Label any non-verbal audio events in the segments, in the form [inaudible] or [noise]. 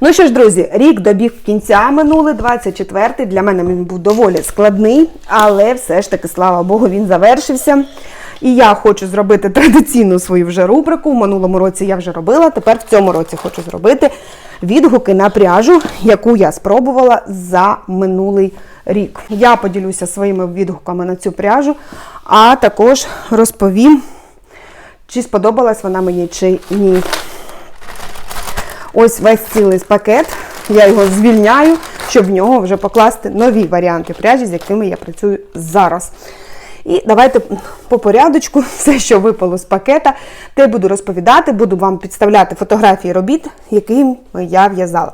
Ну що ж, друзі, рік добіг в кінця минулий, 24-й. Для мене він був доволі складний, але все ж таки, слава Богу, він завершився. І я хочу зробити традиційну свою вже рубрику. В минулому році я вже робила, тепер в цьому році хочу зробити відгуки на пряжу, яку я спробувала за минулий рік. Я поділюся своїми відгуками на цю пряжу, а також розповім, чи сподобалась вона мені чи ні. Ось весь цілий пакет. Я його звільняю, щоб в нього вже покласти нові варіанти пряжі, з якими я працюю зараз. І давайте по порядочку, [laughs] все, що випало з пакета, те буду розповідати, буду вам підставляти фотографії робіт, яким я в'язала.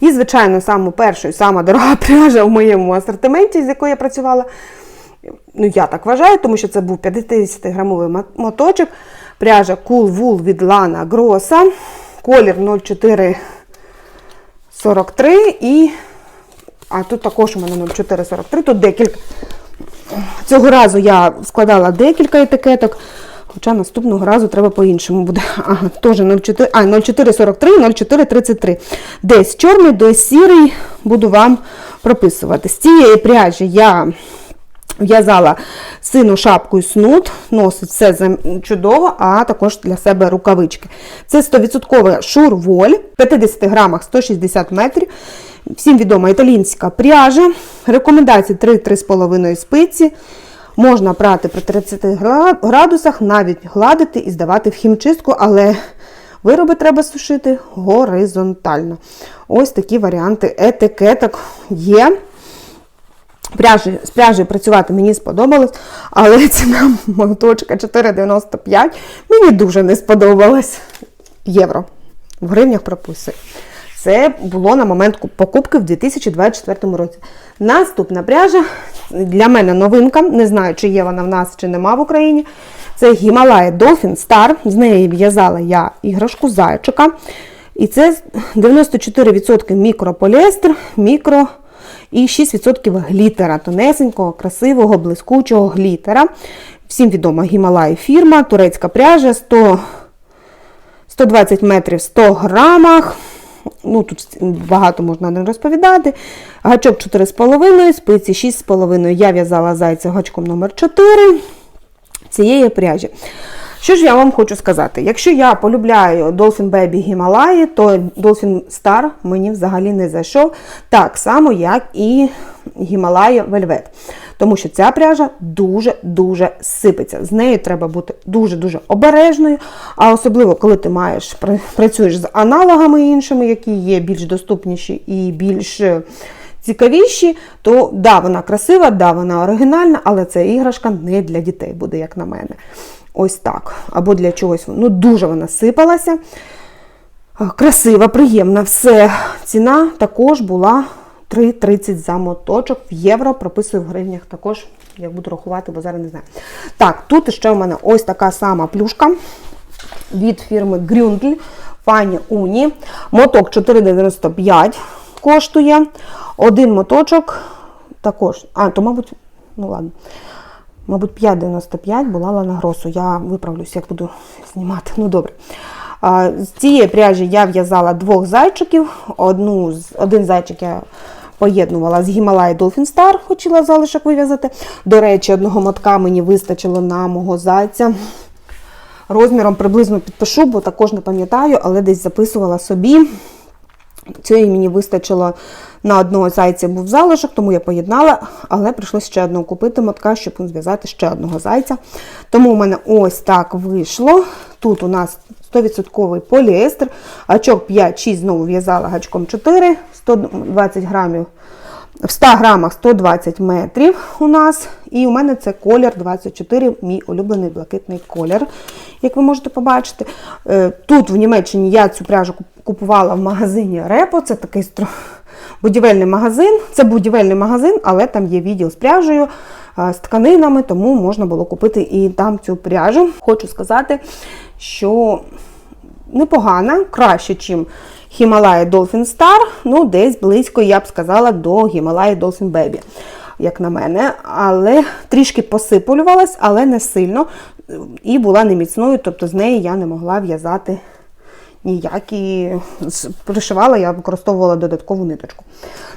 І, звичайно, саму першу і сама дорога [laughs] пряжа в моєму асортименті, з якою я працювала. Ну, я так вважаю, тому що це був 50-грамовий моточок. Пряжа Cool Wool від Lana Grossa. Колір 0443 і. А тут також у мене 0443, тут декілька. Цього разу я складала декілька етикеток, хоча наступного разу треба по-іншому буде. [laughs] Ага, теж 04, а, 0443, 0433. Десь чорний, десь сірий буду вам прописувати. З цієї пряжі я в'язала сину шапку і снуд, носить все чудово, а також для себе рукавички. Це 100% шурволь, в 50 грамах 160 метрів. Всім відома італійська пряжа. Рекомендації 3-3,5 спиці. Можна прати при 30 градусах, навіть гладити і здавати в хімчистку, але вироби треба сушити горизонтально. Ось такі варіанти етикеток є. Пряжі, з пряжею працювати мені сподобалось, але [laughs] ціна моточка 4,95 мені дуже не сподобалась. Євро. В гривнях прописую. Це було на момент покупки в 2024 році. Наступна пряжа для мене новинка. Не знаю, чи є вона в нас, чи нема в Україні. Це Himalaya Dolphin Star. З неї в'язала я іграшку зайчика. І це 94% мікрополіестер, мікро і 6% глітера, тонесенького, красивого, блискучого глітера. Всім відома Гімалай фірма, турецька пряжа 100, 120 метрів 100 грамах. Ну, тут багато можна не розповідати. Гачок 4,5, спиці 6,5. Я в'язала зайця гачком номер 4 цієї пряжі. Що ж я вам хочу сказати? Якщо я полюбляю Dolphin Baby Гімалаї, то Dolphin Star мені взагалі не зайшов, так само, як і Гімалая Velvet. Тому що ця пряжа дуже-дуже сипеться. З нею треба бути дуже-дуже обережною, а особливо, коли ти маєш працюєш з аналогами іншими, які є більш доступніші і більш е, цікавіші, то да, вона красива, да, вона оригінальна, але ця іграшка не для дітей буде, як на мене. Ось так. Або для чогось. Ну, дуже вона сипалася. Красива, приємна. Все. Ціна також була 3,30 за моточок в євро. Прописую в гривнях також, як буду рахувати, бо зараз не знаю. Так, тут ще у мене ось така сама плюшка від фірми Gründl Фані Уні. Моток 4,95 коштує. Один моточок також. А, то, мабуть, ну ладно. Мабуть, 5,95 була Лана Гросу. Я виправлюсь, як буду знімати. Ну, добре. З цієї пряжі я в'язала двох зайчиків. Одну, один зайчик я поєднувала з Himalaya Dolphin Star, хотіла залишок вив'язати. До речі, одного мотка мені вистачило на мого зайця. Розміром приблизно підпишу, бо також не пам'ятаю, але десь записувала собі. Цієї мені вистачило на одного зайця був залишок, тому я поєднала, але прийшлося ще одного купити мотка, щоб зв'язати ще одного зайця. Тому у мене ось так вийшло. Тут у нас 100% поліестер, гачок 5-6 знову в'язала гачком 4, 120 грамів. В 100 грамах 120 метрів у нас. І у мене це колір 24, мій улюблений блакитний колір, як ви можете побачити. Е, Тут в Німеччині я цю пряжу купувала в магазині Репо. Це такий будівельний магазин. Це будівельний магазин, але там є відділ з пряжею, з тканинами, тому можна було купити і там цю пряжу. Хочу сказати, що непогана, краще, ніж Himalaya Dolphin Star, ну десь близько, я б сказала, до Himalaya Dolphin Baby, як на мене. Але трішки посипалювалась, але не сильно. І була неміцною, тобто з неї я не могла в'язати ніяк. І пришивала, я використовувала додаткову ниточку.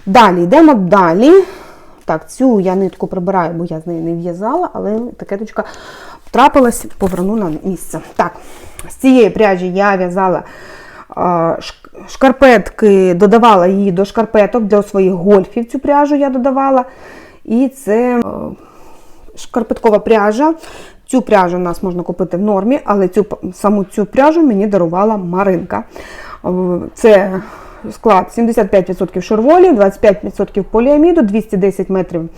Далі йдемо далі. Так, цю я нитку прибираю, бо я з нею не в'язала, але етикеточка трапилась, поверну на місце. Так, з цієї пряжі я в'язала шкарпетки, додавала її до шкарпеток для своїх гольфів. Цю пряжу я додавала. І це шкарпеткова пряжа. Цю пряжу у нас можна купити в нормі, але цю, саму цю пряжу мені дарувала Маринка. Це склад 75% шурволі, 25% поліаміду, 210 метрів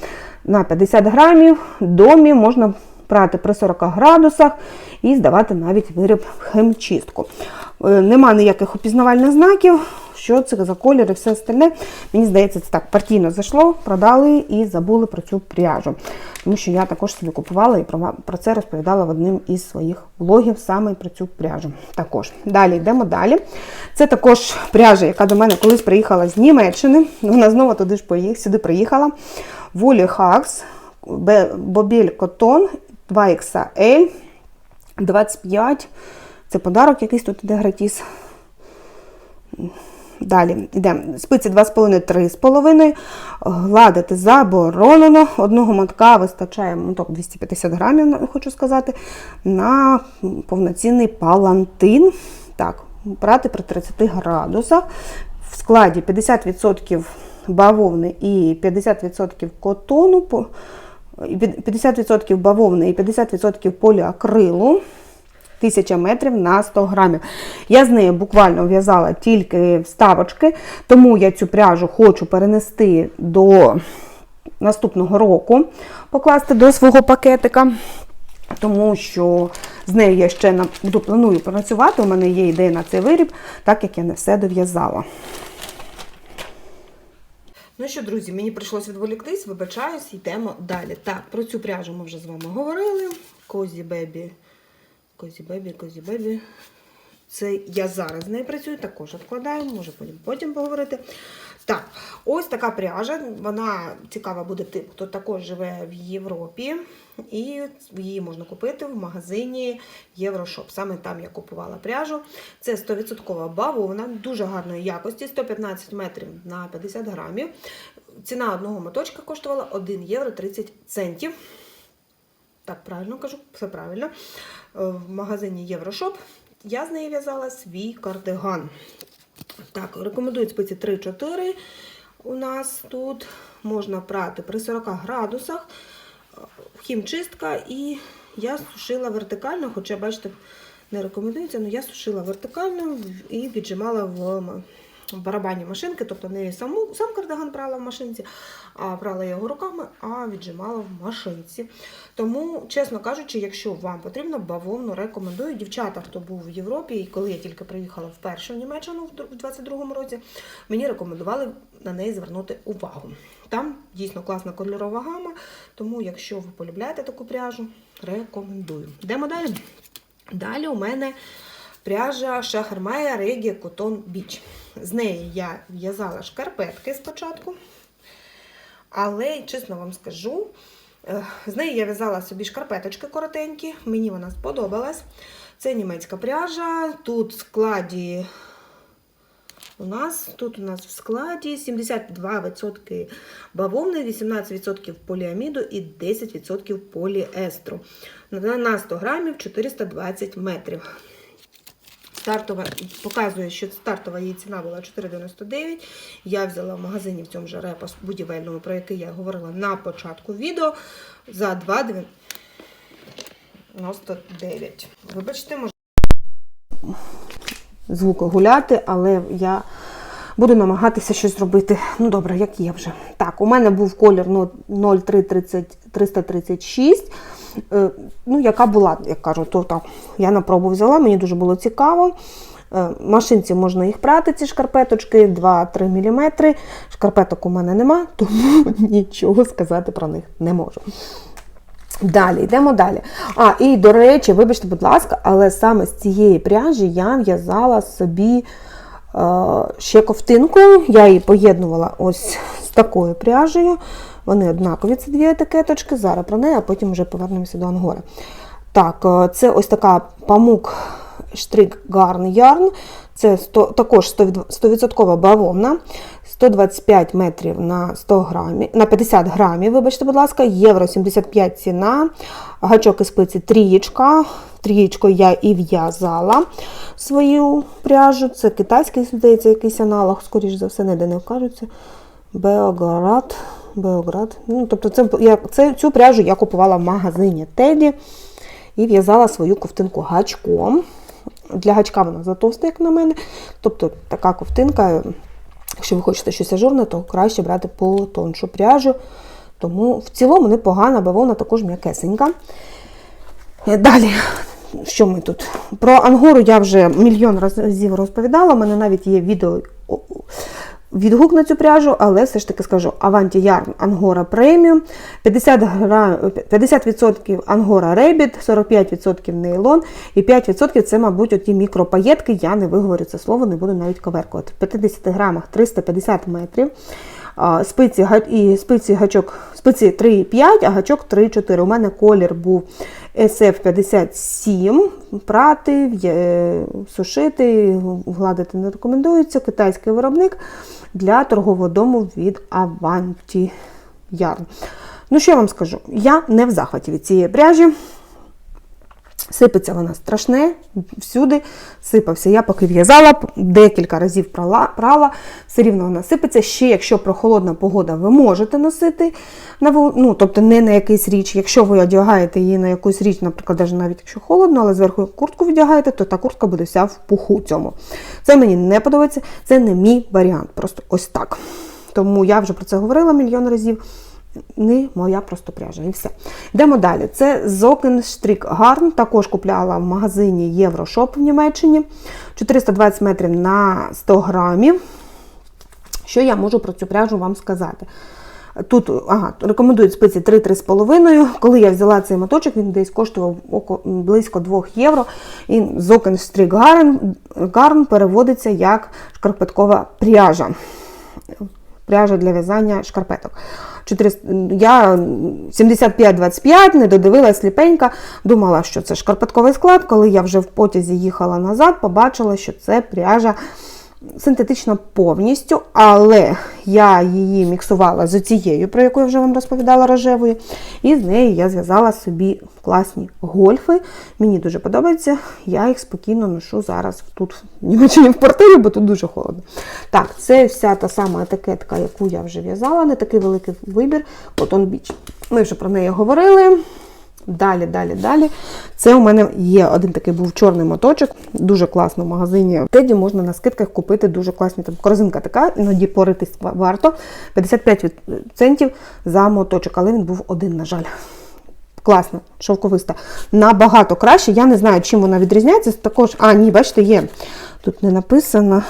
на 50 грамів. Домі можна прати при 40 градусах і здавати навіть виріб в хемчистку. Е, Нема ніяких опізнавальних знаків, що це за колір і все остальне. Мені здається, це так партійно зайшло, продали і забули про цю пряжу. Тому що я також собі купувала і про, це розповідала в одним із своїх блогів саме про цю пряжу. Також. Далі йдемо далі. Це також пряжа, яка до мене колись приїхала з Німеччини. Вона знову туди ж поїх, сюди приїхала. Волі Хакс, Бобіль Котон 2XL 25. Це подарок якийсь тут іде гратіс. Далі йдемо. Спиці 2,5-3,5. Гладити заборонено. Одного мотка вистачає моток 250 грамів, хочу сказати, на повноцінний палантин. Так, прати при 30 градусах. В складі 50% бавовни і 50% котону. По- і під- 50% бавовни і 50% поліакрилу. 1000 метрів на 100 грамів. Я з нею буквально в'язала тільки вставочки, тому я цю пряжу хочу перенести до наступного року, покласти до свого пакетика. Тому що з нею я ще буду планую працювати. У мене є ідея на цей виріб, так як я не все дов'язала. Ну що, друзі, мені прийшлося відволіктись, вибачаюсь, йдемо далі. Так, про цю пряжу ми вже з вами говорили. Козі Бебі. Козі Бебі, Козі Бебі. Це я зараз з нею працюю, також відкладаю, може потім поговорити. Так, ось така пряжа. Вона цікава буде тим, хто також живе в Європі. І її можна купити в магазині Єврошоп. Саме там я купувала пряжу. Це 100% бавовна, дуже гарної якості, 115 метрів на 50 грамів. Ціна одного моточка коштувала 1 євро 30 центів. Так, правильно кажу, все правильно. Е, В магазині Єврошоп я з неї в'язала свій кардиган. Так, рекомендують спиці 3-4. У нас тут можна прати при 40 градусах. Хімчистка і я сушила вертикально, хоча, бачите, не рекомендується, але я сушила вертикально і віджимала в в барабані машинки, тобто не саму, сам кардиган прала в машинці, а прала його руками, а віджимала в машинці. Тому, чесно кажучи, якщо вам потрібно, бавовну рекомендую. Дівчата, хто був в Європі, і коли я тільки приїхала вперше в Німеччину в дру- в 22-му році, мені рекомендували на неї звернути увагу. Там дійсно класна кольорова гама, тому якщо ви полюбляєте таку пряжу, рекомендую. Йдемо далі. Далі у мене пряжа Шахермая Регі Котон Біч. З неї я в'язала шкарпетки спочатку. Але, чесно вам скажу, е, з неї я в'язала собі шкарпеточки коротенькі, мені вона сподобалась. Це німецька пряжа. Тут в складі у нас тут у нас в складі 72% бавовни, 18% поліаміду і 10% поліестру. На на 100 грамів 420 метрів. Стартова показує, що стартова її ціна була 4,99. Я взяла в магазині в цьому же репас будівельному, про який я говорила на початку відео, за 2,99. Вибачте, може звуку гуляти, але я буду намагатися щось зробити. Ну, добре, як є вже. Так, у мене був колір ну, 03336. Е, Ну, яка була, як кажу, то так, я на пробу взяла, мені дуже було цікаво. Е, машинці можна їх прати, ці шкарпеточки, 2-3 мм. Шкарпеток у мене нема, [laughs] тому нічого сказати про них не можу. Далі, йдемо далі. А, і до речі, вибачте, будь ласка, але саме з цієї пряжі я в'язала собі е, ще ковтинку. Я її поєднувала ось з такою пряжею. Вони однакові, ці дві етикеточки. Зараз про неї, а потім вже повернемося до ангори. Так, е, це ось така памук Штрик Гарн Ярн. Це 100, також 100% бавовна. 125 метрів на 100 грамів, на 50 грамів, вибачте, будь ласка, євро 75 ціна, гачок і спиці трієчка. Трієчкою я і в'язала свою пряжу. Це китайський, здається, якийсь аналог, скоріш за все, ніде не вкажуться. Београд. Београд. Ну, тобто це, я, це, цю пряжу я купувала в магазині Теді і в'язала свою ковтинку гачком. Для гачка вона затовста, як на мене. Тобто така ковтинка, якщо ви хочете щось ажурне, то краще брати по тоншу пряжу. Тому в цілому непогана, бо вона також м'якесенька. Е, Далі, що ми тут? Про ангору я вже мільйон разів розповідала. У мене навіть є відео відгук на цю пряжу, але все ж таки скажу: Avanti Yarn Angora Premium, 50%, Ангора 50% Angora Rabbit, 45% нейлон і 5% це, мабуть, оті мікропаєтки. Я не виговорю це слово, не буду навіть коверкувати. В 50 грамах 350 метрів. Спиці, і спиці гачок, спиці 3,5, а гачок 3,4. У мене колір був SF57. Прати, сушити, гладити не рекомендується. Китайський виробник для торгового дому від Avanti Yarn. Ну, що я вам скажу? Я не в захваті від цієї пряжі. Сипеться вона страшне, всюди сипався. Я поки в'язала, декілька разів прала, прала, все рівно вона сипеться. Ще якщо прохолодна погода, ви можете носити, на, ну, тобто не на якийсь річ. Якщо ви одягаєте її на якусь річ, наприклад, навіть якщо холодно, але зверху куртку вдягаєте, то та куртка буде вся в пуху цьому. Це мені не подобається, це не мій варіант. Просто ось так. Тому я вже про це говорила мільйон разів не моя просто пряжа. І все. Йдемо далі. Це Strick Garn. Також купляла в магазині Єврошоп в Німеччині. 420 метрів на 100 грамів. Що я можу про цю пряжу вам сказати? Тут ага, рекомендують спиці 3-3,5. Коли я взяла цей моточок, він десь коштував око- близько 2 євро. І Strick Garn, Garn переводиться як шкарпеткова пряжа пряжа для в'язання шкарпеток. 400, я 75-25, не додивилась сліпенька, думала, що це шкарпетковий склад. Коли я вже в потязі їхала назад, побачила, що це пряжа синтетична повністю, але я її міксувала з цією, про яку я вже вам розповідала рожевою, і з неї я зв'язала собі класні гольфи. Мені дуже подобається. Я їх спокійно ношу зараз тут в Німеччині в квартирі, бо тут дуже холодно. Так, це вся та сама етикетка, яку я вже в'язала, не такий великий вибір. Cotton Beach. Ми вже про неї говорили. Далі, далі, далі. Це у мене є один такий був чорний моточок, дуже класно в магазині. Теді можна на скидках купити дуже класні. Там корзинка така, іноді поритись варто. 55 від- центів за моточок, але він був один, на жаль. Класно, шовковиста. Набагато краще. Я не знаю, чим вона відрізняється. Також, а, ні, бачите, є. Тут не написано,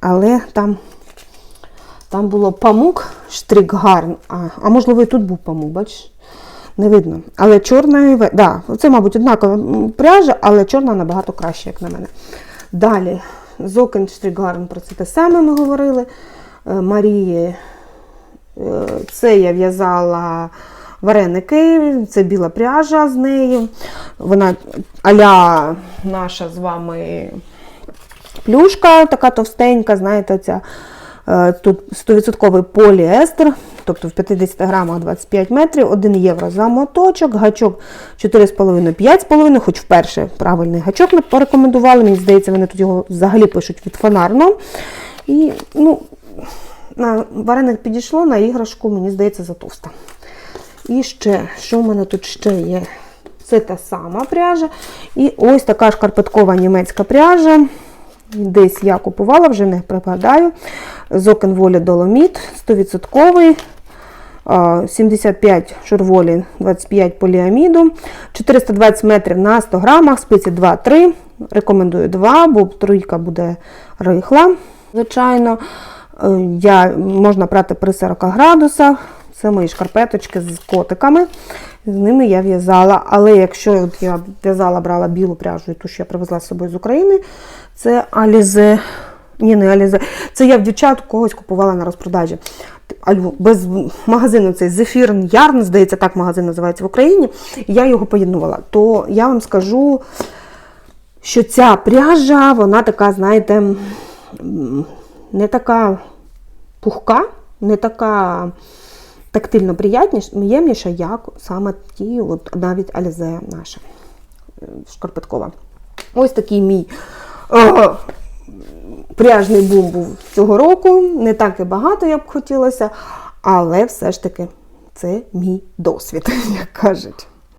але там, там було памук, штрик гарн. А, а можливо, і тут був памук, бачиш? Не видно. Але чорна, да, це, мабуть, однакова пряжа, але чорна набагато краще, як на мене. Далі, Зокен Штрігарн, про це те саме ми говорили. Е, Марії, е, це я в'язала вареники, це біла пряжа з нею. Вона аля наша з вами плюшка, така товстенька, знаєте, ця. Е, Тут 100% поліестер, тобто в 50 грамах 25 метрів, 1 євро за моточок, гачок 4,5-5,5, хоч вперше правильний гачок ми порекомендували. Мені здається, вони тут його взагалі пишуть від фонарного. І ну, на вареник підійшло, на іграшку, мені здається, затовста. І ще, що в мене тут ще є? Це та сама пряжа. І ось така шкарпеткова німецька пряжа. Десь я купувала, вже не пригадаю. Зокен Волі Доломіт 100%. 75 шурволі, 25 поліаміду, 420 метрів на 100 грамах, спиці 2-3. Рекомендую 2, бо трійка буде рихла. Звичайно, Е, я, можна прати при 40 градусах. Це мої шкарпеточки з котиками. З ними я в'язала. Але якщо я в'язала, брала білу пряжу, і ту, що я привезла з собою з України, це Алізе. Ні, не Алізе. Це я в дівчат когось купувала на розпродажі. Без магазину цей Зефірн Ярн, здається, так магазин називається в Україні. Я його поєднувала. То я вам скажу. що ця пряжа, вона така, знаєте, не така пухка, не така тактильно приємніша, як саме ті, от навіть Алізе наша е, шкарпеткова. Ось такий мій о, пряжний бум був цього року. Не так і багато, я б хотілося, але все ж таки це мій досвід, [laughs] як кажуть.